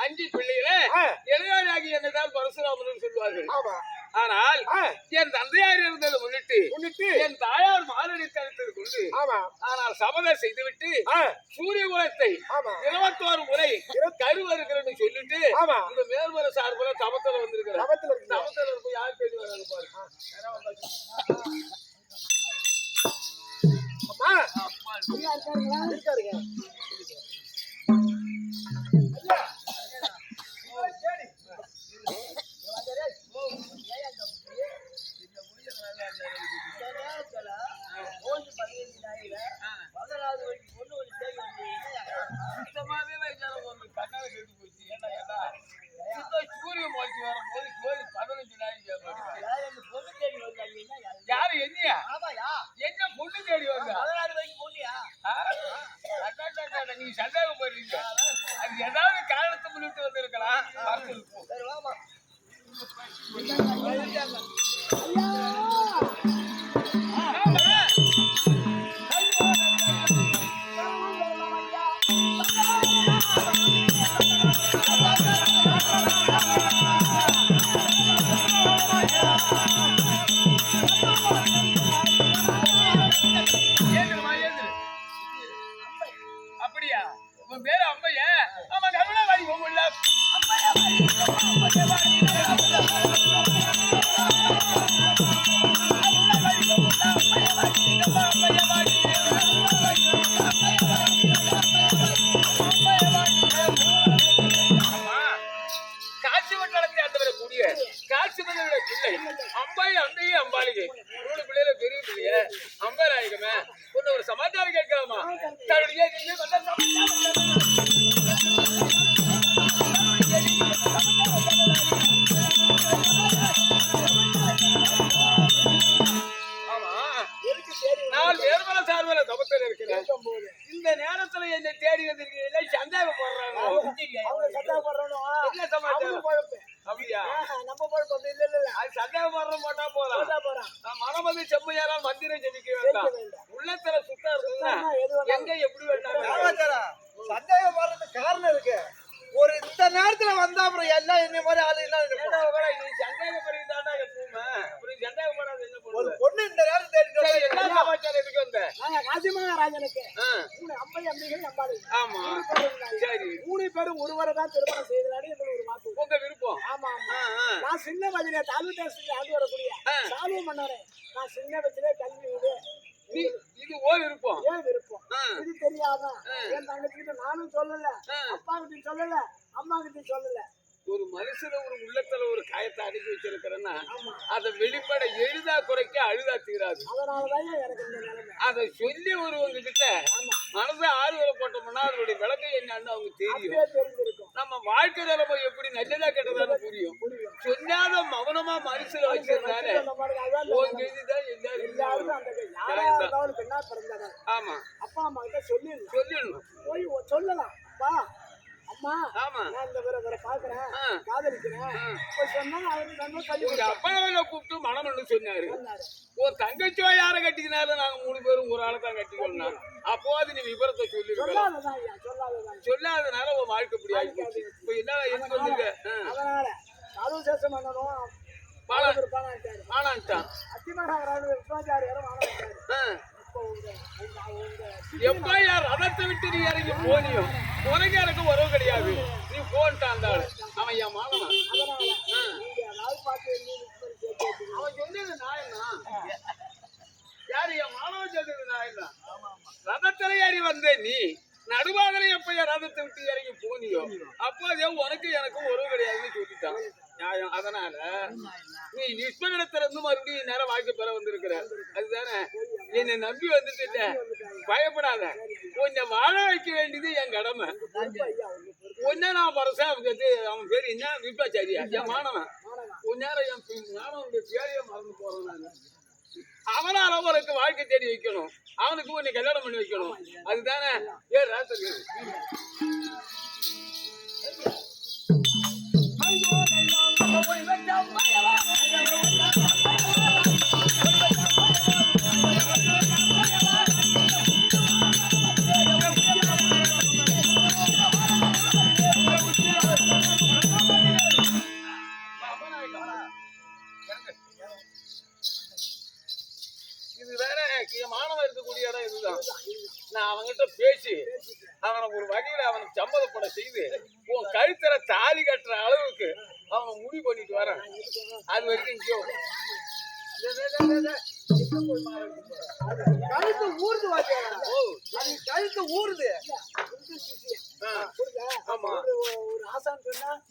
அஞ்சு பிள்ளைகளே என்னதான் பரசுராமன் சொல்வார்கள் ஆனால் என் தந்தையார் இருந்ததை முன்னிட்டு முன்னிட்டு என் தாயார் மாரடி கருத்தது கொண்டு ஆனால் சபதம் செய்துவிட்டு சூரிய குலத்தை இருபத்தோரு முறை கருவருக்கிறன்னு சொல்லிட்டு ஆமா. இந்த மேல்மர சார்புல தபத்துல வந்திருக்கிற சபத்துல இருக்கு தபத்துல இருப்ப யார் தேடி வராங்க பாரு அம்மா. ஐயா. இருக்காருங்களா இருக்காருங்க சுத்தமாவே வைக்காத ஒரு கண்ணால கெட்டு போச்சு. ஏன்டா கேட்டா எங்களுக்கு ஒரு உங்க விருப்பம். ஆமா ஆமா. நான் சின்ன வயதிலே தேசத்துக்கு ஆண்டு வரக்கூடிய ஆ. சாலு மன்னரே. நான் சின்ன வயசுலே கல்வி நீ- இது ஓ விருப்பம். ஏன் விருப்பம்? இது தெரியாம என் தங்கச்சிக்கிட்ட நானும் சொல்லல. அப்பா கிட்ட சொல்லல. அம்மா கிட்ட சொல்லல. ஒரு மனுஷன ஒரு உள்ளத்துல ஒரு காயத்தை அடக்கி வச்சிருக்கிறேன்னா அதை வெளிப்பட எழுதா குறைக்க அழுதா தீராது. அதை சொல்லி ஒருவங்க கிட்ட மனசை ஆறுதலை போட்டோம்னா அதனுடைய விளக்கம் என்னன்னு அவங்க தெரியும். நம்ம வாழ்க்கை நிலைமை எப்படி நல்லதா கெட்டதான்னு புரியும். சொன்னாத மௌனமா மனசுல உன் கெதிதான் எல்லாரும் ஆமா. அப்பா அம்மா கிட்ட சொல்லிடணும். சொல்லிடணும். போய் சொல்லலாம். அம்மா நான் இந்த வேற வேற பாக்குறேன். காதலிக்கிறேன். போய் சொன்னா அவரு நம்ம உங்க அப்பாவில கூப்பிட்டு மனமன்னு சொன்னாரு. ஒரு தங்கச்சியோ யார கட்டிக்கினாலும் நாங்க மூணு பேரும் ஒரு ஆளை தான் கட்டிக்கணும் அப்போ அது நீ விவரத்தை சொல்லாததான் சொல்லாதனால உன் வாழ்க்கை இப்படி ஆகி போச்சு இப்ப என்ன வந்திருக்க ஆ. அதனால காதல் சேஷம் பண்ணணும். ஆனான்ட்டான் அத்திமகாராஜ் விஸ்வாச்சாரியாரும் ஆனாட்டாரு எப்பயா ரதத்தை விட்டு நீ இறங்கி போனியோ? உனக்கு எனக்கு உறவு கிடையாது. நீ போன்ட்டான் அந்த அவன் என் மாணவன் அவன் சொன்னது நாயன்னா யாரு என் மாணவன் சொன்னது நாயன்னா ரதத்தில் ஏறி வந்த நீ. நடுவாகல எப்பயா ரதத்தை விட்டு இறங்கி போனியோ? அப்போ உனக்கு எனக்கு உறவு கிடையாதுன்னு சொல்லிட்டான். நியாயம். அதனால நீ நிஷ்மனிடத்திலிருந்து மறுபடியும் நேரம் வாய்க்கு பெற வந்திருக்கிற. அதுதானே? என்னை நம்பி வந்துட்டு பயப்படாத. உன்னை வாழ வைக்க வேண்டியது என் கடமை. உன்ன நான் பரசா அவனுக்கு அவன் பேர் என்ன? விப்பாச்சாரியா என் மாணவன். உன்னாரம் என் மாணவனுடைய பேரையே மறந்து போறேன் நான். அவனால அவனுக்கு வாழ்க்கை தேடி வைக்கணும். அவனுக்கு உன்னை கல்யாணம் பண்ணி வைக்கணும். அதுதானே? ஏ ராசன்.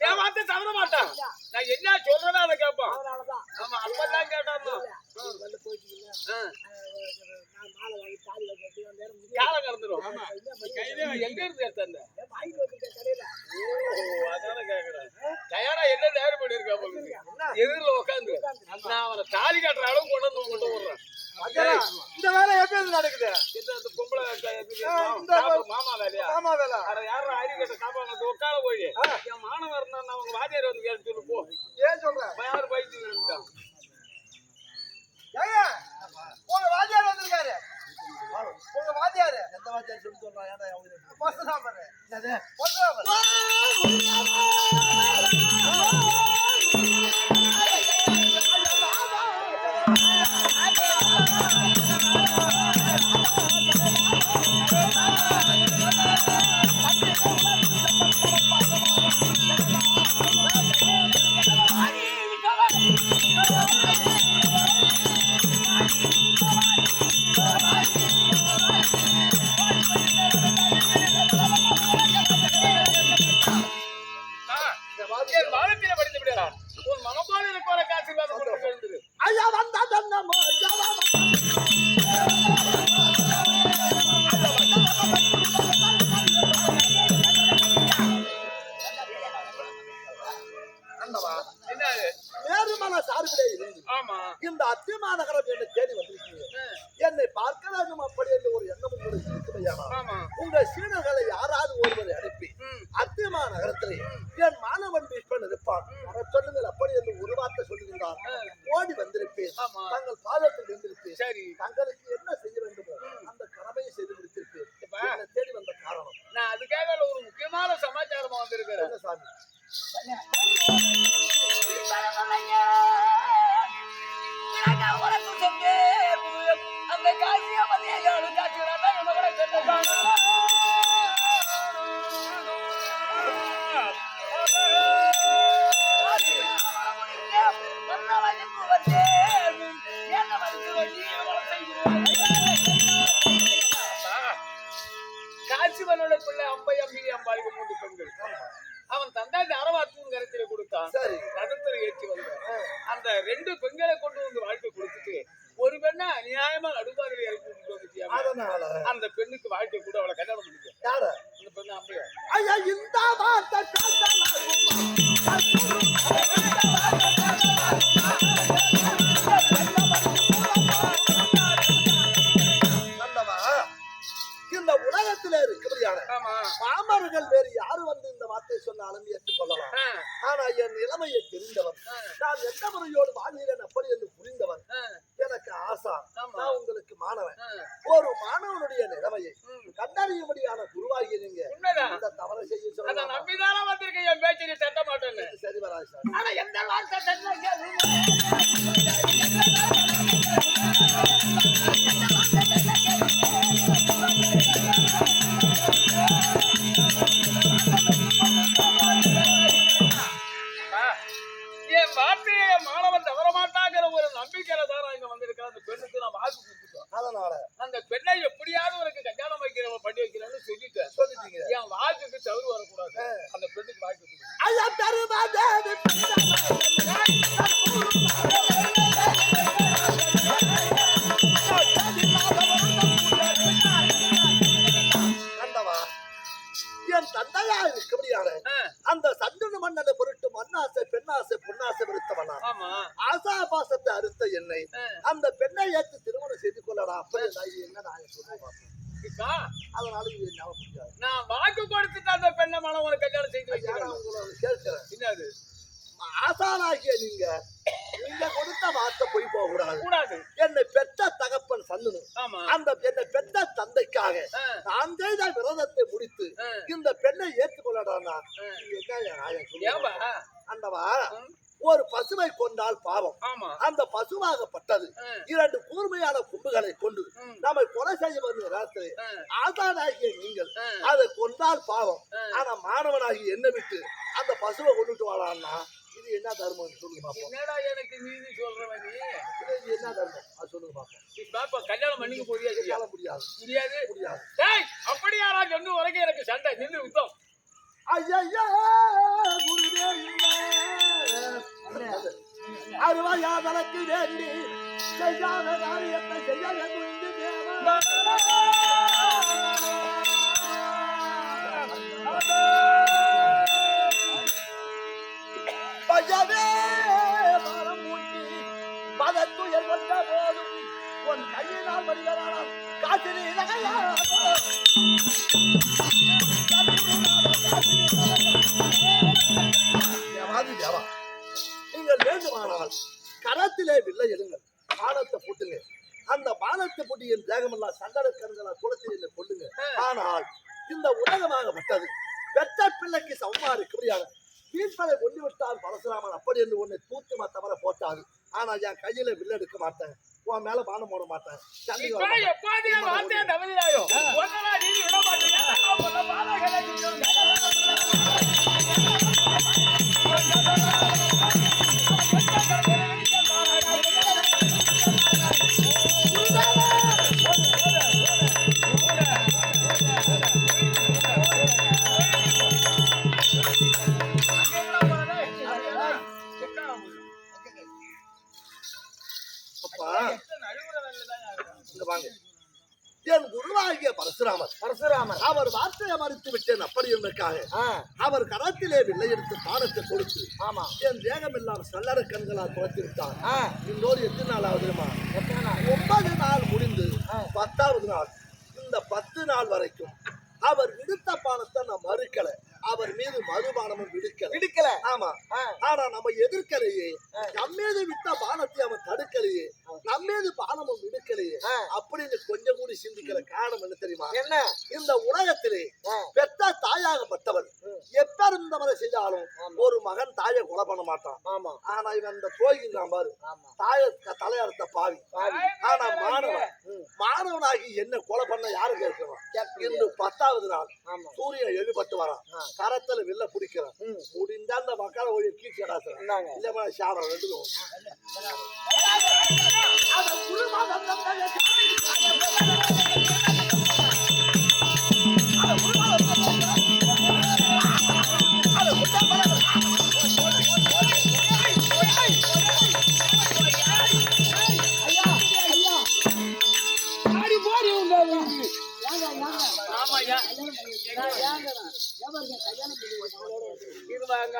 ஏமாத்த தவிர மாட்டான். நான் என்ன சொல்றதா அதை கேட்பான். ஆமா அப்பதான் கேட்டான் காலம் கடந்துடும் எங்க இருந்து எடுத்த அதான கேக்குறேன். என்ன நேரம் பண்ணிருக்கா போகுது எதிரில் உட்காந்து நான் அவனை தாலி கட்டுற அளவுக்கு கொண்டு வந்து கொண்டு விடுறேன் பொசுதான் பாரு. பொசுதான் பாரு. காசிவனோட பிள்ளை அம்பை அம்பிகை அம்பாளுக்கு மூன்று அவன் தந்தை அரவாத்தும் கருத்தில் கொடுத்தான் அந்த ரெண்டு பெண்களை கொண்டு வந்து அந்த பெண்ணுக்கு வாழ்க்கை கூட என்ன சொல்லுவேன் அக்கா, அதனால இது என்னால முடியாது. நான் வாக்கு கொடுத்துட்டு அந்த பெண்ணை மனம் உனக்கு கல்யாணம் செய்து ஐயா, நான் வைக்கிறேன். உங்களை கேட்கிறேன் என்னது? ஆசானாகிய நீங்க நீங்க கொடுத்த வார்த்தை போய் போக கூடாது. கூடாது என்னை பெற்ற தகப்பன் ஆமா. அந்த என்னை பெற்ற தந்தைக்காக நான் செய்த விரதத்தை முடித்து இந்த பெண்ணை ஏற்றுக்கொள்ளடானா. என்ன நியாயம் ஒரு பசுவை கொண்டால் பாவம். அந்த பசுவாகப்பட்டது. ஆ, இரண்டு கூர்மையான கொம்புகளை கொண்டு நம்மை கொலை செய்ய வந்த நேரத்தில் ஆ, ஆசானாகிய நீங்கள். அதை கொண்டால் பாவம். ஆனா மாணவனாகி என்ன விட்டு அந்த பசுவை கொண்டுட்டு வாழான்னா இது என்ன தர்மம் சொல்லுங்க பாப்போம். என்னடா எனக்கு நீதி சொல்றவன்? நீ இது என்ன தர்மம்? அது சொல்லுங்க பாப்போம். பாப்பா கல்யாணம் பண்ணிக்க போறியா? என்னால முடியாது. முடியாது? முடியாது. டேய் அப்படி யாரா சொன்னு உனக்கு எனக்கு சண்டை. நின்று யுத்தம் ஐயா குருவே அருவாயா தனக்கு வேண்டி செய்யாத காரியத்தை செய்ய துணிந்து தேவா. பையவே மரம் மூட்டி பதத்துயர் கொண்ட போதும். உன் கையினால் வருகிறான் காற்றில் இலகையாதோ தேவாதி தேவா. வேண்டுமானால் கரத்திலே வில்லை எடுங்கள். பானத்தை போட்டுங்க. அந்த பானத்தை போட்டு என் தேகமெல்லாம் சங்கட கருங்களா குளத்தில் கொள்ளுங்க ஆனால் இந்த உலகமாகப்பட்டது பெற்ற பிள்ளைக்கு சமமா இருக்கிறியான வீட்பலை கொண்டு விட்டால் பரசுராமன் அப்படி என்று உன்னை தூத்துமா தவற போட்டாது. ஆனா என் கையில வில்ல எடுக்க மாட்டேன். உன் மேல பானம் போட மாட்டேன். சண்டைக்கு என்பதற்காக அவர் கரத்திலே வில்லை எடுத்து பானத்தை கொடுத்து ஆமா. என் தேகம் எல்லாம் சல்லற கண்களால் துரத்தி விட்டார் இன்னொரு எத்தனை நாள்? ஆகுதுமா? ஒன்பது நாள் முடிந்து. பத்தாவது நாள். இந்த பத்து நாள் வரைக்கும் அவர் விடுத்த பானத்தை நான் மறுக்கல. அவர் மீது மறுபானமும் விடுக்கல பிடிக்கல ஆமா. ஆனா நம்ம எதிர்க்கலையே. நம்ம மீது விட்ட பானத்தை அவன் தடுக்கலையே. நம்ம மீது பானமும் விடுக்கலையே. அப்படின்னு கொஞ்சம் கூடி சிந்திக்கிற காரணம் என்ன தெரியுமா? என்ன? இந்த உலகத்திலே பெற்ற தாயாகப்பட்டவள் ம். எப்பருந்தவரை செஞ்சாலும். ஒரு மகன் தாயை கொலை பண்ண மாட்டான். ஆமா. ஆனா இவன் அந்த போய்கின்றான் பாரு. தாயை தலையறுத்த பாவி. ஆனா மாணவன். மாணவனாகி என்ன கொலை பண்ண யாரு கேட்கிறான் கேட்க இன்று பத்தாவது நாள். சூரியன் எழுபட்டு வரான். கரத்துல வில்ல பிடிக்கிறான் ம். முடிஞ்சா அந்த மக்களை ஒழி கீழ்ச்சி கடாசுறான் இந்தாங்க. இல்ல சாரம் இது வாங்க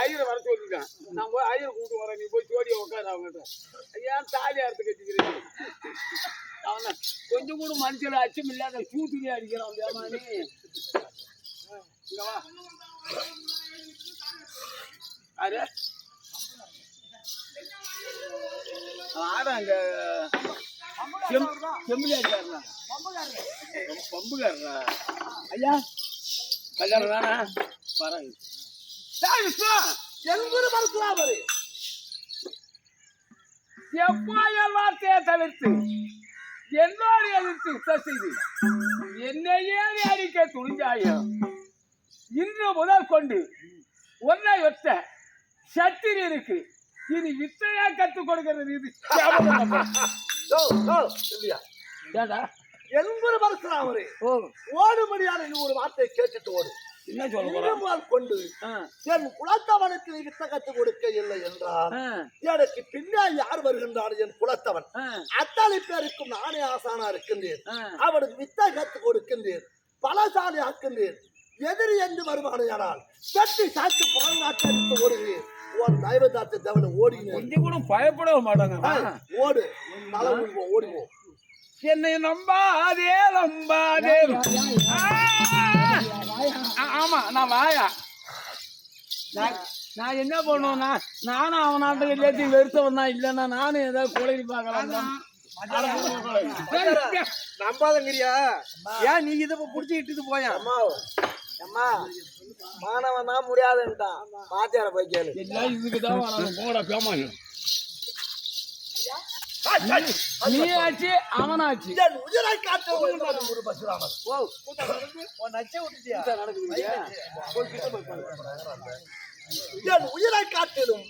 ஐயரை வர சொல்லிருக்கேன் நான் போய் ஐயரை கூப்பிட்டு வரேன். நீ போய் ஜோடியை உட்காரு அவங்ககிட்ட. ஏன் தாலி அறுத்து கட்டிக்கிறேன். அவன கொஞ்சம் கூட மனுஷன் அச்சம் இல்லாத சூட்டுலயே அடிக்கிறான் தேமானி இங்க வா. யாரு? ஆடாங்க செம்பிலியாடிக்காரனா பம்புகாரனா ஐயா கல்யாணம் தானே? வரேன் டேய் விஷ்ணு, எங்குரு மறுக்கலாமரு எவ்வாயல் வார்த்தையை தவிர்த்து என்னோடு எதிர்த்து யுத்தம் என்னையே நீ அடிக்க துணிஞ்சாயோ இன்று முதல் கொண்டு ஒன்றை ஒத்த சத்திரி இருக்கு. இனி வித்தையா கற்றுக் கொடுக்கிறது? இது இல்லையா? ஏடா எண்பது ஓடும்படியான ஒரு வார்த்தை கேட்டுட்டு ஓடு. என்ன சொல்ல போற? இருமால் கொண்டு என் குலத்தவனுக்கு வித்த கத்து கொடுக்க இல்லை என்றால் எனக்கு பின்னால் யார் வருகின்றான் என் குலத்தவன்? அத்தனை பேருக்கும் நானே ஆசானா இருக்கின்றேன். அவனுக்கு வித்தை கத்து கொடுக்கின்றேன். பலசாலி ஆக்கின்றேன். எதிரி என்று வருமானையானால் கட்டி சாத்து புறநாட்டு ஓடுகிறேன். உன் தயவு தாத்து கொஞ்சம் கூட பயப்படவே மாட்டாங்க. ஓடு தலை ஓடுவோம் என்னை நம்பாதே நம்பாதே. ஆமா நான் வாயா. நான் நான் என்ன பண்ணுவேன் நான் நானும் அவன் நாட்டுக்கு எல்லாத்தையும் வெறுத்தவன் தான். இல்லைன்னா நானும் ஏதாவது குழந்தை பார்க்கலாம். நம்பாதங்கிறியா? ஏன் நீ இதை புடிச்சு இட்டுட்டு போயா? அம்மா அம்மா. மாணவன் தான் முடியாதுன்ட்டான் மாத்தியார போய் கேளு. எல்லாம் இதுக்கு தான் வராங்க போடா பேமாங்க நீ. ஆச்சு அவனாச்சு என் உயிரை காட்டு ஒரு பசுராமன் ஓ உன் நச்ச விட்டுட்டியா என் உயிரை காட்டிலும்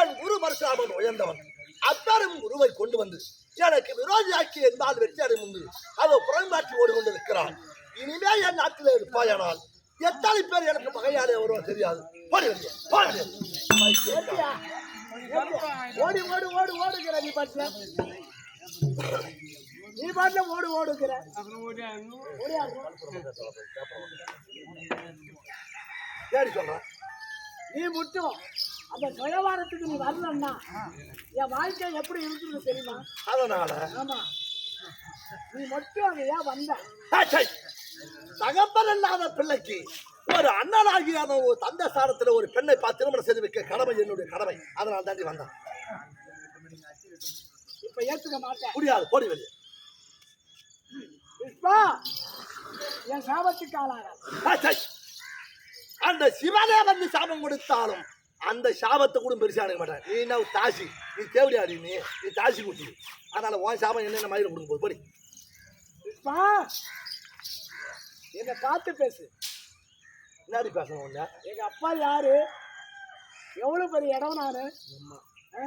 என் குரு பரசுராமன் உயர்ந்தவன். அப்பெரும் குருவை கொண்டு வந்து எனக்கு விரோதியாக்கி என்பால் வெற்றி முன்பு அதை புறம்பாற்றி ஓடி கொண்டிருக்கிறான் இனிமே என் நாட்டில் இருப்பாயானால் எத்தனை பேர் எனக்கு பகையாளி வருவோம் தெரியாது. வெளியே. ஓடி ஓடு ஓடு ஓடுகிற நீ பாட்டுல. நீ பாட்டுல ஓடு ஓடுகிற. தேடி சொல்றேன் நீ முட்டும் அந்த சுயவாரத்துக்கு நீ வரலன்னா என் வாழ்க்கை எப்படி இருக்குது தெரியுமா? அதனால ஆமா. நீ மட்டும் அங்க ஏன் வந்த! தகப்பன் இல்லாத பிள்ளைக்கு ஒரு அண்ணனாகிய ஒரு தந்த சாரத்துல ஒரு பெண்ணை பார்த்து திருமணம் செய்து வைக்க கடமை என்னுடைய கடமை. அதனால தாண்டி வந்தான். இப்ப ஏத்துக்க மாட்டேன். முடியாது போடி வெளியே. என் சாபத்துக்கு ஆளாக! அந்த சிவனே வந்து சாபம் கொடுத்தாலும் அந்த சாபத்தை கூட பெருசா எடுக்க மாட்டேன். நீ என்ன தாசி. நீ தேவடியாடி நீ. நீ தாசி குட்டி. அதனால உன் சாபம் என்னென்ன மயில கொடுக்க போகுது? படி. என்னை பார்த்து பேசு. முன்னாடி பேசணும் ஒண்ணு எங்க அப்பா யாரு? எவ்வளவு பெரிய இடம் நானு? ஆ?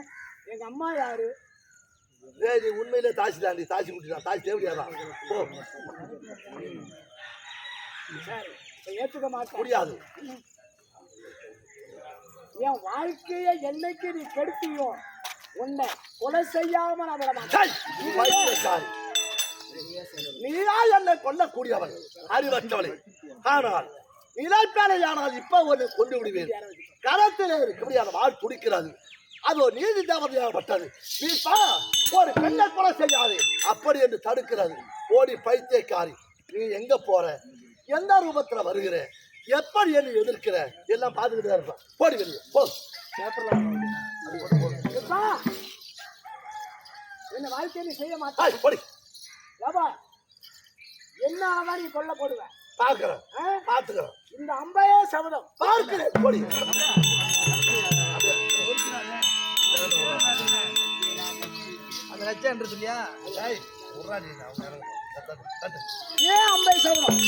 எங்க அம்மா யாரு? ஏய் நீ உண்மையிலே தாசி தாண்டி தாசி குட்டி தான் தாசி சரி இப்ப ஏத்துக்க மாட்டேன். முடியாது. என் வாழ்க்கைய என்னைக்கு நீ கெடுத்தியோ உன்னை கொலை செய்யாம நான் விட மாட்டேன். நீயா என்னை கொல்லக்கூடியவள் அறிவற்றவளை. ஆனால் நிலைப்பேலையானால் இப்ப ஒன்று கொண்டு விடுவேன். கரத்திலே இருக்கும்படியான வாழ் துடிக்கிறது. அதோ நீதி தேவதையாகப்பட்டது. நீ பா ஒரு பெண்ணை கொலை செய்யாதே. அப்படி என்று தடுக்கிறது. ஓடி பைத்தியக்காரி நீ எங்க போற? எந்த ரூபத்துல வருகிற? எப்படி என்ன எதிர்க்கிற? எல்லாம் பார்த்துக்கிட்டு தான் இருப்பேன். போடி வெளியே போ. என்ன வாழ்க்கையை செய்ய மாட்டேன் போடி. ஏப்பா என்னாலதான் நீ கொல்ல போடுவேன் பார்க்கிறேன். ஆ? பார்த்துக்கிறேன். இந்த அம்பையே சபதம். பார்க்கிறேன். போடி. அந்த லட்சம்ன்றது இல்லையா. ஏன் அம்பை சபதம்?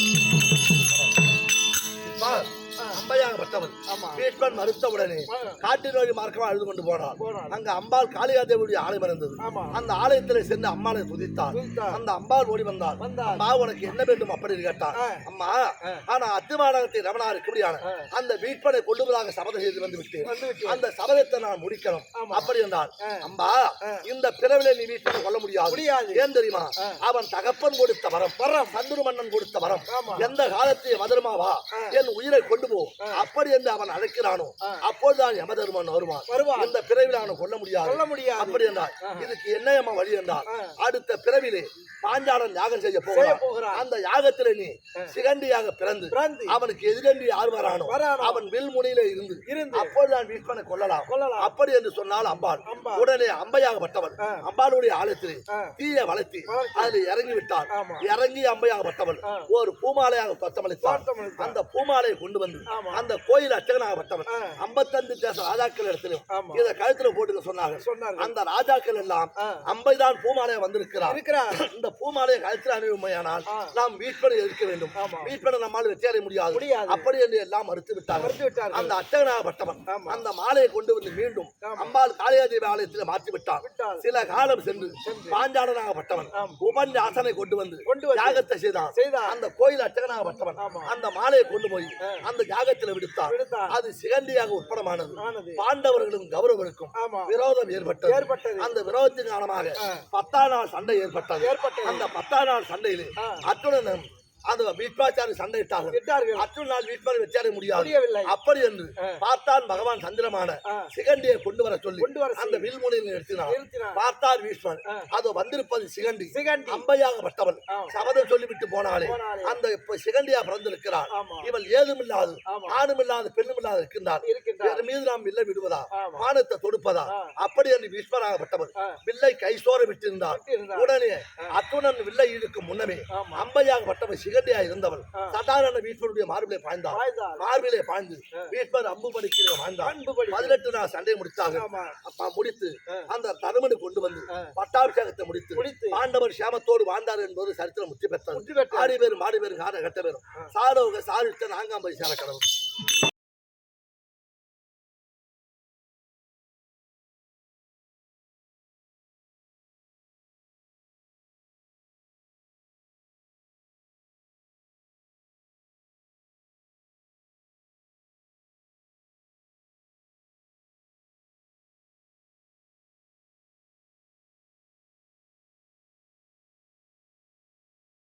பார், அம்பையாகப்பட்டவன் வீட்மன் மறுத்த உடனே காட்டு நோய் மார்க்கமா அழுது கொண்டு போனான். அங்க அம்பாள் காளிகாதேவியுடைய ஆலயம் இருந்தது. அந்த ஆலயத்திலே சென்று அம்மாளை துதித்தார் அந்த அம்பாள் ஓடி வந்தாள் அம்மா உனக்கு என்ன வேண்டும் அப்படி கேட்டார் அம்மா ஆனா அத்திமானகத்தை ரமணா இருக்கும்படியான அந்த வீட்பனை கொள்ளுவதாக சபதம் செய்து வந்து விட்டேன் அந்த சபதத்தை நான் முடிக்கணும். அப்படி என்றால் அம்பா இந்த பிறவிலே நீ வீட்டை கொள்ள முடியாது. ஏன் தெரியுமா? அவன் தகப்பன் கொடுத்த வரம் வரம். சந்துரு மன்னன் கொடுத்த வரம். எந்த காலத்தில் யமதர்மாவா என் உயிரை கொண்டு போ. அப்படி என்று அவன் அழைக்கிறானோ அப்போதுதான் யமதர்மன் வருவான் வருவான். இந்த பிறவில அவனை கொல்ல முடியாது கொல்ல முடியாது. அப்படி என்றால் இதுக்கு என்னயம்மா வழி என்றால் அடுத்த பிறவிலே பாஞ்சாலன் யாகம் செய்ய போகிறான். அந்த யாகத்திலே நீ சிகண்டியாக பிறந்து. அவனுக்கு எதிரண்டி யார் வரானோ. அவன் வில் முனையில இருந்து இருந்து. அப்போதுதான் வீட்பனை கொல்லலாம் கொல்லலாம். அப்படி என்று சொன்னால் அம்பாள். உடனே அம்பையாகப்பட்டவன் அம்பாளுடைய ஆலயத்திலே ஆ. தீய வளர்த்தி. அதில் இறங்கி விட்டான். இறங்கி அம்பையாகப்பட்டவன் ஒரு பூமாலையாக தத்தமளித்தான். அந்த பூமாலையை கொண்டு வந்து. அந்த கோயில் அர்ச்சகனாகப்பட்டவன் ஆ. ஐம்பத்தஞ்சு தேச ராஜாக்கள் இடத்திலும். இதை கழுத்துல போட்டுக்க சொன்னாங்க சொன்னார்கள். அந்த ராஜாக்கள் எல்லாம் ஆ. அம்பைதான் பூமாலையை வந்திருக்கிறார் இந்த பூமாலையை கழுத்தில் அணிவுமையானால். நாம் வீட்பனை இருக்க வேண்டும். வீட்பனை நம்மால் வெற்றி அடைய முடியாது. அப்படி என்று எல்லாம் மறுத்து விட்டார்கள். அந்த அர்ச்சகனாகப்பட்டவன் ஆமா. அந்த மாலையை கொண்டு வந்து மீண்டும். அம்பாள் காளியாதேவி ஆலயத்தில் மாற்றி விட்டார் விட்டார். சில காலம் சென்று பாஞ்சாலனாகப்பட்டவன் ஆம். உபன்யாசனை கொண்டு வந்து கொண்டு வந்து யாகத்தை செய்தான். அந்த கோயில் அர்ச்சகனாகப்பட்டவன் ஆமா. அந்த மாலையை கொண்டு போய் அந்த யாகத்தில் விடுத்தார் விடுத்தார். அது சிகண்டியாக உட்படமானது. பாண்டவர்களும் கௌரவருக்கும். விரோதம் ஏற்பட்டது ஏற்பட்டது. அந்த விரோதத்தின் காரணமாக. பத்தாம் நாள் சண்டை ஏற்பட்டது ஏற்பட்டது. அந்த பத்தாம் நாள் சண்டையிலே ஆ. அத்துடன் அந்த வீட்பாச்சாரி சண்டை இட்டார்கள் விட்டார்கள். நாள் வீட்பாரி வெற்றியாட முடியாது. அப்படி என்று. பார்த்தான் பகவான் சந்திரமான. சிகண்டியை கொண்டு வர சொல்லி கொண்டு வர அந்த வில்முனையில் நிறுத்தினார். பார்த்தார் வீஸ்வரன் ஆ. அது வந்திருப்பது சிகண்டி சிகண்டி. அம்பையாகப்பட்டவள் ஆ. சபதம் சொல்லிவிட்டு போனாலே. அந்த சிகண்டியா பிறந்திருக்கிறார். இவள் ஏதுமில்லாது. ஆணுமில்லாத பெண்ணுமில்லாத இருக்கின்றார். இவர் மீது நாம் வில்லை விடுவதா ஆமா. வானத்தை தொடுப்பதா. அப்படி என்று விஸ்வராகப்பட்டவர் ஆ. வில்லை கைசோர விட்டிருந்தார். உடனே அத்துடன் வில்லை இழுக்கும் முன்னமே ஆமா. அம்பையாகப்பட்டவர் சிகண்டியா இருந்தவள். சாதாரண வீஸ்வருடைய மார்பிலே பாய்ந்தார். மார்பிலே பாய்ந்து வீஸ்வர் அம்பு படிக்கிற வாழ்ந்தார் அன்பு படி. பதினெட்டு நாள் சண்டை முடித்தாங்க. அப்பா முடித்து. அந்த தருமனை கொண்டு வந்து. பட்டாபிஷேகத்தை முடித்து. பாண்டவர் சேமத்தோடு வாழ்ந்தார் என்பது சரித்திரம் முத்தி பெற்றது. ஆடி பேர் மாடி பேர் கார கட்ட பேரும் சாரோக சாரித்த நான்காம் பரிசார கடவுள்